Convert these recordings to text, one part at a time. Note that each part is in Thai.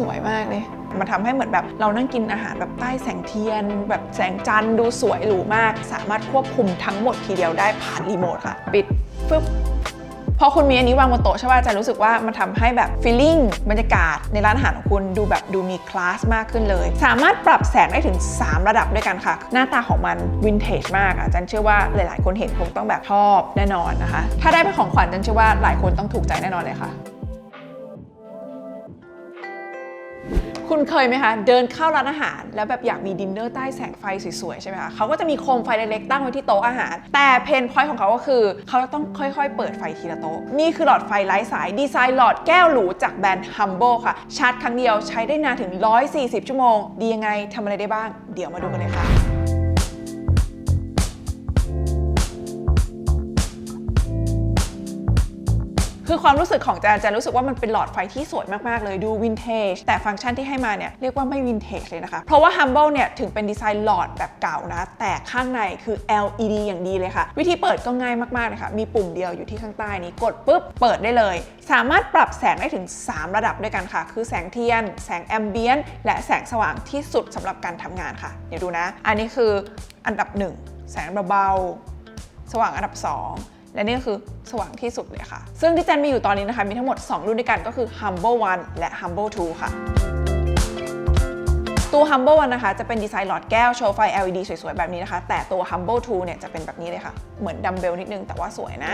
สวยมากเลย มันทำให้เหมือนแบบเรานั่งกินอาหารแบบใต้แสงเทียน แบบแสงจันทร์ดูสวยหรูมาก สามารถควบคุมทั้งหมดทีเดียวได้ผ่านรีโมทค่ะ ปิดฟึบพอคุณมีอันนี้วางบนโต๊ะใช่ป่ะจะรู้สึกว่ามันทำให้แบบฟีลลิ่งบรรยากาศในร้านอาหารของคุณดูแบบดูมีคลาสมากขึ้นเลย สามารถปรับแสงได้ถึง 3 ระดับด้วยกันค่ะ หน้าตาของมันวินเทจมากอะจันเชื่อว่าหลาย ๆ คนเห็นคงต้องแบบชอบแน่นอนนะคะ ถ้าได้เป็นของขวัญจันเชื่อว่าหลายคนต้องถูกใจแน่นอนเลยค่ะ คุณเคยไหมคะเดินเข้าร้านอาหาร แล้วแบบอยากมีดินเนอร์ใต้แสงไฟสวยๆใช่ไหมคะเขาก็จะมีโคมไฟเล็กๆตั้งไว้ที่โต๊ะอาหาร แต่เพนพอยต์ของเขาก็คือ เขาจะต้องค่อยๆ เปิดไฟทีละโต๊ะ นี่คือหลอดไฟไร้สายดีไซน์หลอดแก้วหรูจากแบรนด์ Humble ค่ะชาร์จครั้งเดียวใช้ได้นานถึง 140 ชั่วโมง ดียังไงทำอะไรได้บ้าง เดี๋ยวมาดูกันเลยค่ะ คือความรู้สึกของแจนแจนรู้สึกว่ามันเป็นหลอดไฟที่สวยมากๆเลยดูวินเทจแต่ฟังก์ชันที่ให้มาเนี่ยเรียกว่าไม่วินเทจเลยนะคะ เพราะว่า Humble เนี่ยถึงเป็นดีไซน์หลอดแบบเก่านะ แต่ข้างในคือ LED อย่างดีเลยค่ะ วิธีเปิดก็ง่ายมากๆเลยค่ะมีปุ่มเดียวอยู่ที่ข้างใต้นี้กดปุ๊บเปิดได้เลย สามารถปรับแสงได้ถึง 3 ระดับด้วยกันค่ะ คือแสงเทียน แสงแอมเบียนและแสงสว่างที่สุดสำหรับการทำงานค่ะเดี๋ยวดูนะ อันนี้คืออันดับ 1 แสงเบาๆสว่างอันดับ 2 และนี่คือสว่างที่สุดเลยค่ะ ซึ่งที่แจนมีอยู่ตอนนี้นะคะ มีทั้งหมด 2 รุ่นด้วยกันก็คือ Humble 1และ Humble 2ค่ะตัว Humble 1นะคะ จะเป็นดีไซน์หลอดแก้วโชว์ไฟ LED สวยๆ แบบนี้นะคะ แต่ตัว Humble 2เนี่ยจะเป็นแบบนี้เลยค่ะ เหมือนดัมเบลนิดนึงแต่ว่าสวยนะ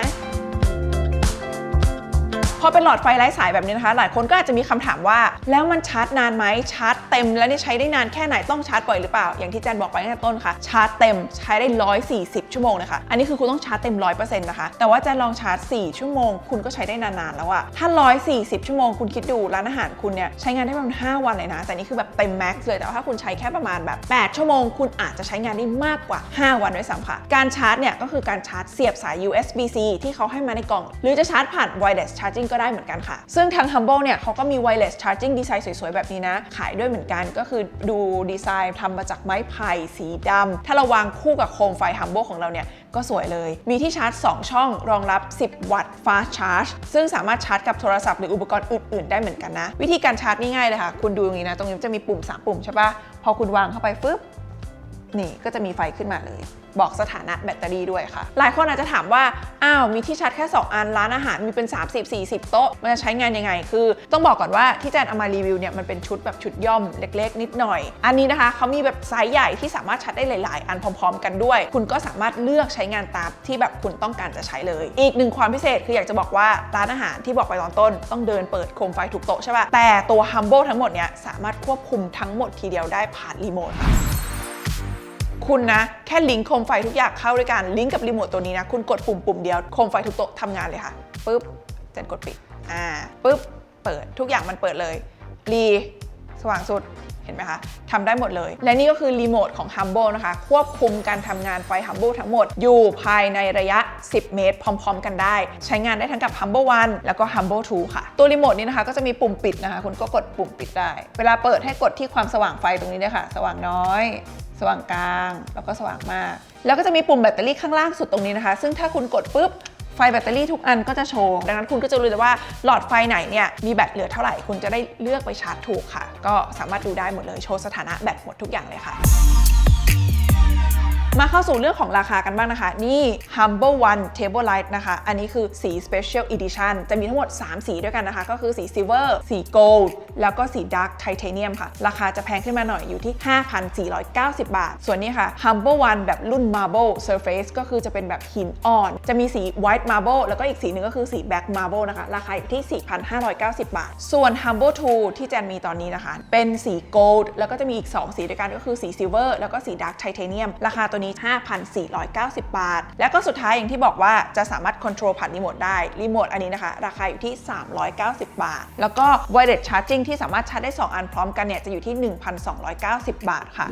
อเป็นหลอดไฟไร้สายแบบนี้นะคะ หลายคนก็อาจจะมีคำถามว่า แล้วมันชาร์จนานไหมชาร์จเต็มแล้วนี่ใช้ได้นานแค่ไหนต้องชาร์จบ่อยหรือเปล่า อย่างที่แจนบอกไปตั้งแต่ต้นค่ะ ชาร์จเต็มใช้ได้ 140 ชั่วโมงนะคะ อันนี้คือคุณต้องชาร์จเต็ม 100%นะคะ แต่ว่าแจนลองชาร์จ 4 ชั่วโมง คุณก็ใช้ได้นานๆแล้วอะถ้า 140 ชั่วโมงคุณคิดดูร้านอาหารคุณเนี่ยใช้งานได้ประมาณ5วันเลยนะ แต่นี่คือแบบเต็มแม็กซ์เลยแต่ว่าถ้าคุณใช้แค่ประมาณแบบ 8 ชั่วโมง คุณอาจจะใช้งานได้มากกว่า 5 วันด้วยซ้ำค่ะ การชาร์จเนี่ยก็คือการชาร์จเสียบสาย USB-C ที่เขาให้มาในกล่อง หรือจะชาร์จผ่าน wireless charging ก็ได้เหมือนกันค่ะ ซึ่งทาง Humble เนี่ยเขาก็มี wireless charging ดีไซน์สวยๆ แบบนี้นะ ขายด้วยเหมือนกันก็คือดูดีไซน์ทำมาจากไม้ไผ่สีดำถ้าเราวางคู่กับโคมไฟ Humble ของเราเนี่ยก็สวยเลย มีที่ชาร์จ 2 ช่องรองรับ 10 วัตต์ fast charge ซึ่งสามารถชาร์จกับโทรศัพท์หรืออุปกรณ์อื่นๆ ได้เหมือนกันนะ วิธีการชาร์จง่ายๆเลยค่ะ คุณดูตรงนี้นะ ตรงนี้จะมีปุ่ม 3 ปุ่มใช่ปะพอคุณวางเข้าไปฟึบ นี่ก็จะมีไฟขึ้นมาเลย บอกสถานะแบตเตอรี่ด้วยค่ะ หลายคนอาจจะถามว่า อ้าว มีที่ชาร์จแค่ 2 อัน ร้านอาหารมีเป็น 30 40 โต๊ะ มันจะใช้งานยังไง คือ ต้องบอกก่อนว่าที่แจนเอามารีวิวเนี่ย มันเป็นชุดแบบชุดย่อมเล็กๆ นิดหน่อย อันนี้นะคะเขามีแบบไซส์ใหญ่ที่สามารถชาร์จได้หลาย ๆ อันพร้อม ๆ กันด้วย คุณก็สามารถเลือกใช้งานตามที่แบบคุณต้องการจะใช้เลย อีกหนึ่งความพิเศษคืออยากจะบอกว่าร้านอาหารที่บอกไปตอนต้น ต้องเดินเปิดโคมไฟทุกโต๊ะใช่ป่ะแต่ตัว Humble ทั้งหมดเนี่ยสามารถควบคุมทั้งหมดทีเดียวได้ผ่านรีโมท คุณนะ แค่ลิงก์โคมไฟทุกอย่างเข้าด้วยกันลิงก์กับรีโมทตัวนี้นะ คุณกดปุ่มปุ่มเดียวโคมไฟทุกโต๊ะทำงานเลยค่ะปุ๊บเจนกดปิดอ่าปุ๊บเปิดทุกอย่างมันเปิดเลยรีสว่างสุดเห็นไหมคะทำได้หมดเลย และนี่ก็คือรีโมทของ Humble นะคะ ควบคุมการทำงานไฟ Humble ทั้งหมด อยู่ภายในระยะ 10 เมตร พร้อม ๆ กันได้ ใช้งานได้ทั้งกับ Humble 1 แล้วก็ Humble 2 ค่ะ ตัวรีโมทนี้นะคะ ก็จะมีปุ่มปิดนะคะ คุณก็กดปุ่มปิดได้ เวลาเปิดให้กดที่ความสว่างไฟตรงนี้เลยค่ะ สว่างน้อย สว่างกลาง แล้วก็สว่างมาก แล้วก็จะมีปุ่มแบตเตอรี่ข้างล่างสุดตรงนี้นะคะ ซึ่งถ้าคุณกดปุ๊บไฟแบตเตอรี่ทุกอันก็จะโชว์ ดังนั้นคุณก็จะรู้เลยว่าหลอดไฟไหนเนี่ยมีแบตเหลือเท่าไหร่ คุณจะได้เลือกไปชาร์จถูกค่ะ ก็สามารถดูได้หมดเลย โชว์สถานะแบตหมดทุกอย่างเลยค่ะ มาเข้าสู่เรื่องของราคากันบ้างนะคะ นี่ Humble One Table Light นะคะ อันนี้คือสี Special Edition จะมีทั้งหมด 3 สีด้วยกันนะคะ ก็คือสี Silver สี Gold แล้วก็สี Dark Titanium ค่ะ ราคาจะแพงขึ้นมาหน่อยอยู่ที่ 5,490 บาท ส่วนนี้ค่ะ Humble One แบบรุ่น Marble Surface ก็คือจะเป็นแบบหินอ่อน จะมีสี White Marble แล้วก็อีกสีหนึ่งก็คือสี Black Marble นะคะ ราคาอยู่ที่ 4,590 บาท ส่วน Humble 2 ที่แจนมีตอนนี้นะคะ เป็นสี Gold แล้วก็จะมีอีก 2 สีด้วยกันก็คือสี Silver แล้วก็สี Dark Titanium ราคาตัวนี้ี้ 5,490 บาท แล้วก็สุดท้ายอย่างที่บอกว่าจะสามารถค o n t r o l ผ่านรีโมทได้ รีโมทอันนี้นะคะ ราคาอยู่ที่ 390 บาท แล้วก็ wireless charging ที่สามารถชาร์จได้ 2 อันพร้อมกันเนี่ยจะอยู่ที่ 1,290 บาทค่ะ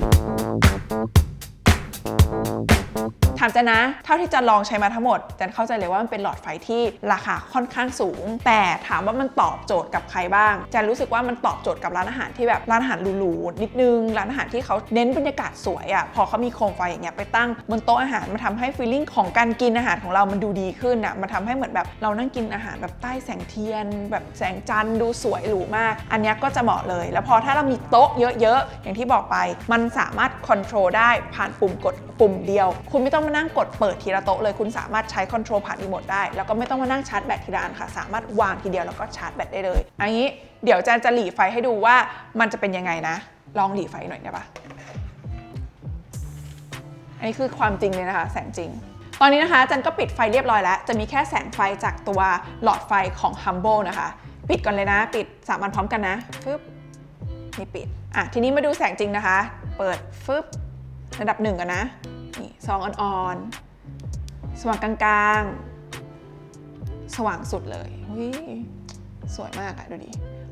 ามเจนนะ เท่าที่จะลองใช้มาทั้งหมดเจนเข้าใจเลยว่ามันเป็นหลอดไฟที่ราคาค่อนข้างสูง แต่ถามว่ามันตอบโจทย์กับใครบ้างเจนรู้สึกว่ามันตอบโจทย์กับร้านอาหารที่แบบร้านอาหารหรูๆนิดนึง ร้านอาหารที่เขาเน้นบรรยากาศสวยอะ่ะพอเขามีโคมไฟอย่างเงี้ยไปตั้งบนโต๊ะอาหารมันทำให้ฟีลลิ่งของการกินอาหารของเรามันดูดีขึ้นอะ่ะมันทำให้เหมือนแบบเรานั่งกินอาหารแบบใต้แสงเทียน แบบแสงจันทร์ดูสวยหรูมาก อันนี้ก็จะเหมาะเลย แล้วพอถ้าเรามีโต๊ะเยอะๆอย่างที่บอกไป มันสามารถคอนโทรลได้ผ่านปุ่มกดปุ่มเดียว คุณไม่ต้องมานั่งกดเปิดทีละโต๊ะเลยคุณสามารถใช้คอนโทรลผ่านรีโมทได้ แล้วก็ไม่ต้องมานั่งชาร์จแบตทีละอันค่ะ สามารถวางทีเดียวแล้วก็ชาร์จแบตได้เลยอันนี้เดี๋ยวแจนจะหลีไฟให้ดูว่ามันจะเป็นยังไงนะ ลองหลีไฟหน่อยได้ปะอันนี้คือความจริงเลยนะคะ แสงจริงตอนนี้นะคะจันก็ปิดไฟเรียบร้อยแล้ว จะมีแค่แสงไฟจากตัวหลอดไฟของ Humble นะคะ ปิดก่อนเลยนะ ปิดสามอันพร้อมกันนะฟึบนี่ปิด อะ ทีนี้มาดูแสงจริงนะคะ เปิดฟึบ ระดับหนึ่งกันนะนี่ซองอ่อนๆ สว่างกลางๆ สว่างสุดเลยอุ๊ยสวยมากอะดูดิ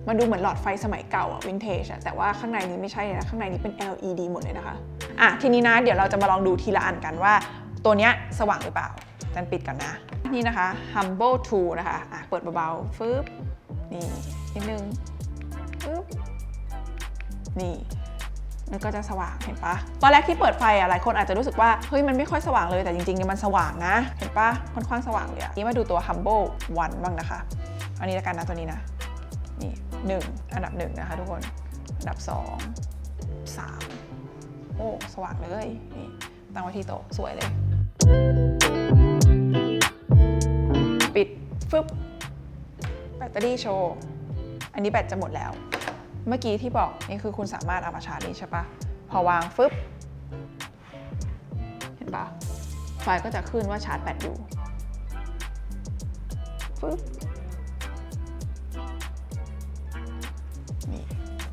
มันดูเหมือนหลอดไฟสมัยเก่าอะวินเทจอะแต่ว่าข้างในนี้ไม่ใช่นะ ข้างในนี้เป็น LED หมดเลยนะคะ อะ ทีนี้นะเดี๋ยวเราจะมาลองดูทีละอันกันว่า ตัวเนี้ยสว่างหรือเปล่าจันปิดก่อนนะ นี่นะคะ Humble 2 นะคะ อะ เปิดเบาๆฟึบนี่นิดนึงฟึบนี่ มันก็จะสว่างเห็นปะตอนแรกที่เปิดไฟอะหลายคนอาจจะรู้สึกว่าเฮ้ยมันไม่ค่อยสว่างเลยแต่จริงๆเนี่ยมันสว่างนะ เห็นปะค่อนข้างสว่างเลยอะนี่มาดูตัว Humble 1บ้างนะคะ อันนี้ละกันนะตัวนี้นะนี่หนึ่งอันดับหนึ่งนะคะทุกคนอันดับสองสามโอ้สว่างเลยนี่ตั้งไว้ที่โต๊ะสวยเลย ปิดฟึบแบตเตอรี่โชว์ อันนี้แบตจะหมดแล้ว เมื่อกี้ที่บอกนี่คือคุณสามารถเอามาชาร์จนี่ใช่ปะพอวางฟึบเห็นปะไฟก็จะขึ้นว่าชาร์จแบตอยู่ฟึบนี่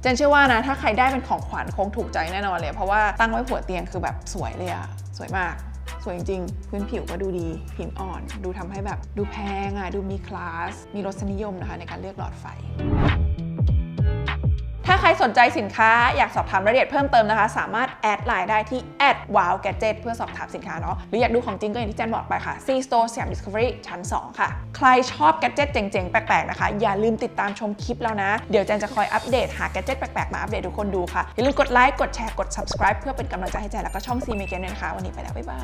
เจนเชื่อว่านะ ถ้าใครได้เป็นของขวัญคงถูกใจแน่นอนเลย เพราะว่าตั้งไว้หัวเตียงคือแบบสวยเลยอะสวยมากสวยจริงๆ พื้นผิวก็ดูดี หินอ่อน ดูทำให้แบบดูแพงอะดูมีคลาส มีรสนิยมนะคะในการเลือกหลอดไฟ สนใจสินค้าอยากสอบถามรายละเอียดเพิ่มเติมนะคะ สามารถแอดไลน์ได้ที่ wow gadget เพื่อสอบถามสินค้าเนาะหรืออยากดูของจริงก็อย่างที่แจนบอกไปค่ะ C Store สยาม Discovery ชั้น 2 ค่ะ ใครชอบแกดเจตเจ๋งๆ แปลกๆนะคะ อย่าลืมติดตามชมคลิปแล้วนะ เดี๋ยวแจนจะคอยอัปเดตหาแกดเจตแปลกๆ มาอัปเดตทุกคนดูค่ะ อย่าลืมกดไลค์กดแชร์กด subscribe เพื่อเป็นกำลังใจให้แจนแล้วก็ช่อง C เมเกนด้วยนะคะวันนี้ไปแล้วบ๊ายบาย